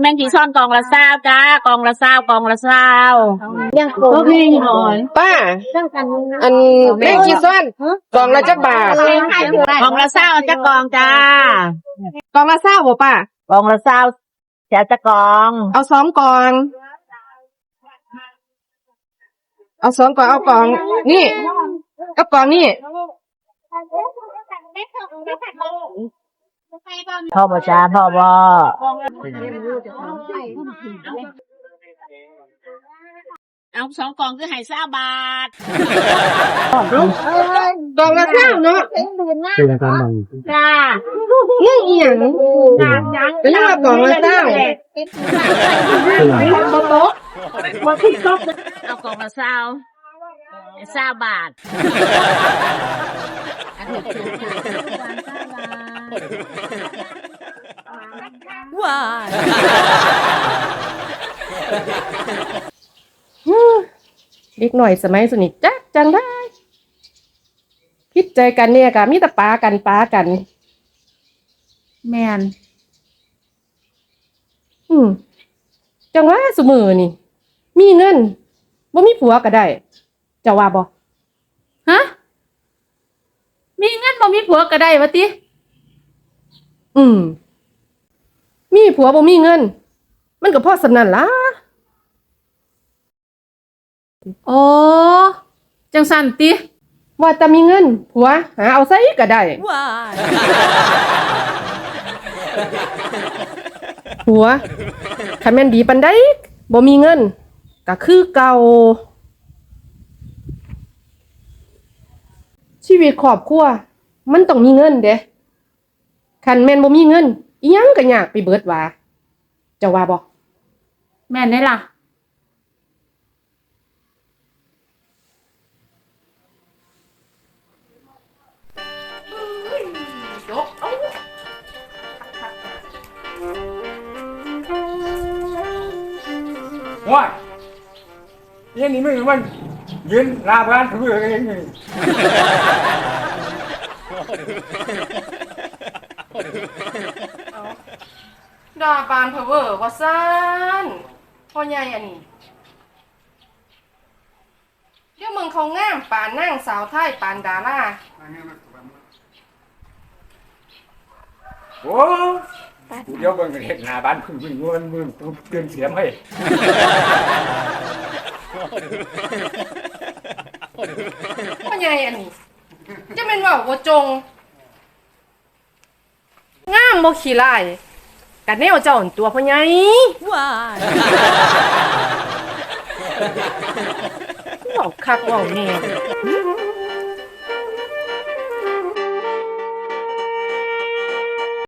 แมงจีซ่อนกองละเศร้าจ้ากองละเศร้ากองละเศร้ายังโกงป้าเรื่องกันอันแม่งชีซ้อนกล่องละจักบาทกองละเศร้าจ้ากองจ้ากล่องละเศร้าบ่ป้ากองละเศร้าจ้าจ้ากอง เอาสองกล่อง เอาสองกล่องเอากล่อง นี่กับกล่องนี่ พ่อบ่จ้าพ่อบ่เอาสองกองคือให้เศร้าบาทกล่องละเศร้าเนาะคือในการบังจ้านี่อีหยังก็ยังว่ากล่องละเศร้าคือหลังเอากองละเศร้าเศร้าบาท เด็กหน่อยสมัยสนิทจักจังได้คิดใจกันเนี่ยกะมีแต่ปากันปากัน แมนอืมจังว่าสมือนี่ มีเงินบ่มีผัวก็ได้เจะว่าบ่ฮะ มีเงินบ่มีผัวก็ได้วะติ อืม มีผัวบ่มีเงิน มันก็พอสำนันล่ะโอ้จังสันติว่าแต่มีเงิน ผัว หาเอาใส่ก็ได้ผัวคันแม่นดีปานใดบ่มีเงินก็คือเก่า ชีวิตครอบครัว มันต้องมีเงินเด้ คันแม่นบ่มีเงินอีหยังก็ยากไปเบิดว่าเจะว่าบ่แม่นได้ล่ะว้ายยันนี่มึงมันยืนลาบ้านถืออะไรอย่าง ดาปานเพอเวอร์ว่าซ่านพ่อใหญ่อันนี้เดี๋ยวมึงเขางามปานนั่งสาวไทยปานดาราโอ้เดี๋ยวเบิ่งเห็นหน้าบ้านพึ่งพึ่งมันมึงเตือนเสียมให้พ่อใหญ่อันนี้จะเป็นว่าว่าจง งามบ่ขี้ลายกันแนวเจ้าหั่นตัวพ่อใหญ่ว้ายเว้าคักเว้าแน่